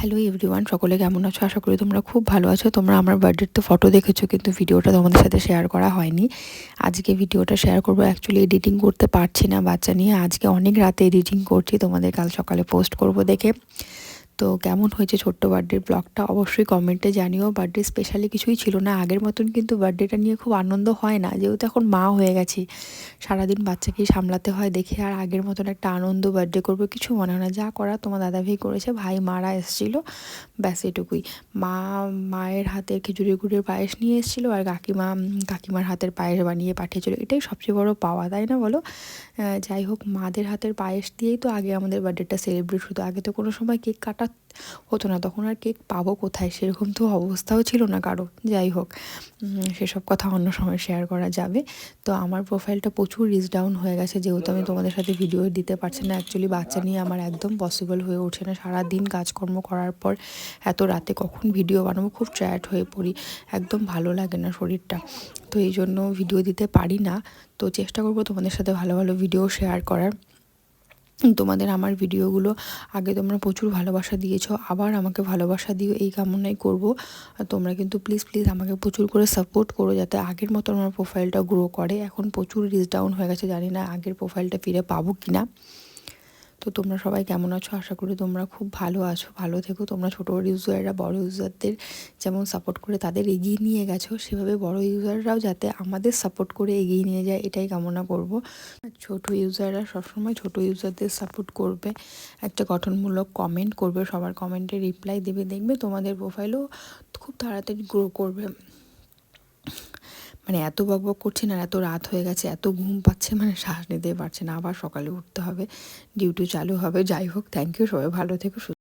Hello everyone সকলে কেমন আছো? আশা করি তোমরা খুব ভালো আছো। তোমরা আমার বার্থডের তো ফটো দেখেছ, কিন্তু ভিডিওটা তোমাদের সাথে শেয়ার করা হয়নি। আজকে ভিডিওটা শেয়ার করব অ্যাকচুয়ালি এডিটিং করতে পারছি না বাচ্চা নিয়ে। আজকে অনেক রাতে এডিটিং করছি, তোমাদের কাল সকালে পোস্ট করব দেখে। তো কেমন হয়েছে ছোট্ট বার্থডের ব্লগটা অবশ্যই কমেন্টে জানিও। বার্থডে স্পেশালি কিছুই ছিল না, আগের মতন কিন্তু বার্থডেটা নিয়ে খুব আনন্দ হয় না। যেহেতু এখন মা হয়ে গেছি, সারাদিন বাচ্চাকেই সামলাতে হয় দেখে, আর আগের মতন একটা আনন্দ বার্থডে করব, কিছু মনে হয় না। যা করা তোমার দাদাভাই করেছে, ভাই, মারা এসেছিল, ব্যাস এটুকুই। মা, মায়ের হাতের খিচুড়ি গুড়ের পায়েস নিয়ে এসেছিল, আর কাকিমা, কাকিমার হাতের পায়েস বানিয়ে পাঠিয়েছিল। এটাই সবচেয়ে বড় পাওয়া, তাই না বলো? যাই হোক, মাদের হাতের পায়েস দিয়েই তো আগে আমাদের বার্থডেটা সেলিব্রেট হতো। আগে তো কোনো সময় কেক কাটা হতো না, তখন আর কেক পাবো কোথায়? সেরকম তো অবস্থাও ছিল না কারও যাই হোক সেসব কথা অন্য সময় শেয়ার করা যাবে। তো আমার প্রোফাইলটা প্রচুর রিচ ডাউন হয়ে গেছে, যেহেতু আমি তোমাদের সাথে ভিডিও দিতে পারছি না। অ্যাকচুয়ালি বাচ্চা নিয়ে আমার একদম পসিবল হয়ে ওঠে না। সারাদিন কাজকর্ম করার পর এত রাতে কখন ভিডিও বানাবো? খুব ট্র্যাট হয়ে পড়ি। একদম ভালো লাগে না শরীরটা। তো এই জন্য ভিডিও দিতে পারি না। তো চেষ্টা করব তোমাদের সাথে ভালো ভালো ভিডিও শেয়ার করার। তোমাদের আমার ভিডিওগুলো আগে তোমরা প্রচুর ভালোবাসা দিয়েছ, আবার আমাকে ভালোবাসা দিও, এই কামনাই করব। তোমরা কিন্তু প্লিজ প্লিজ আমাকে প্রচুর করে সাপোর্ট করো যাতে আগের মতো আমার প্রোফাইলটা গ্রো করে। এখন প্রচুর রিচ ডাউন হয়ে গেছে, জানি না আগের প্রোফাইলটা ফিরে পাবো কি না তো তোমরা সবাই কেমন আছো? আশা করি তোমরা খুব ভালো আছো। ভালো থেকো। তোমরা ছোটো ইউজাররা বড় ইউজারদের যেমন সাপোর্ট করে তাদের এগিয়ে নিয়ে গেছো, সেভাবে বড় ইউজাররাও যাতে আমাদের সাপোর্ট করে এগিয়ে নিয়ে যায়, এটাই কামনা করব। ছোট ইউজাররা সবসময় ছোট ইউজারদের সাপোর্ট করবে। একটা গঠনমূলক কমেন্ট করবে, সবার কমেন্টে রিপ্লাই দেবে। দেখবে তোমাদের প্রোফাইলও খুব তাড়াতাড়ি গ্রো করবে। মানে এত বক বক করছে না এত রাত হয়ে গেছে, এত ঘুম পাচ্ছে মানে শ্বাস নিতে পারছে না। আবার সকালে উঠতে হবে, ডিউটি চালু হবে। যাই হোক থ্যাংক ইউ সবাই। ভালো থেকো।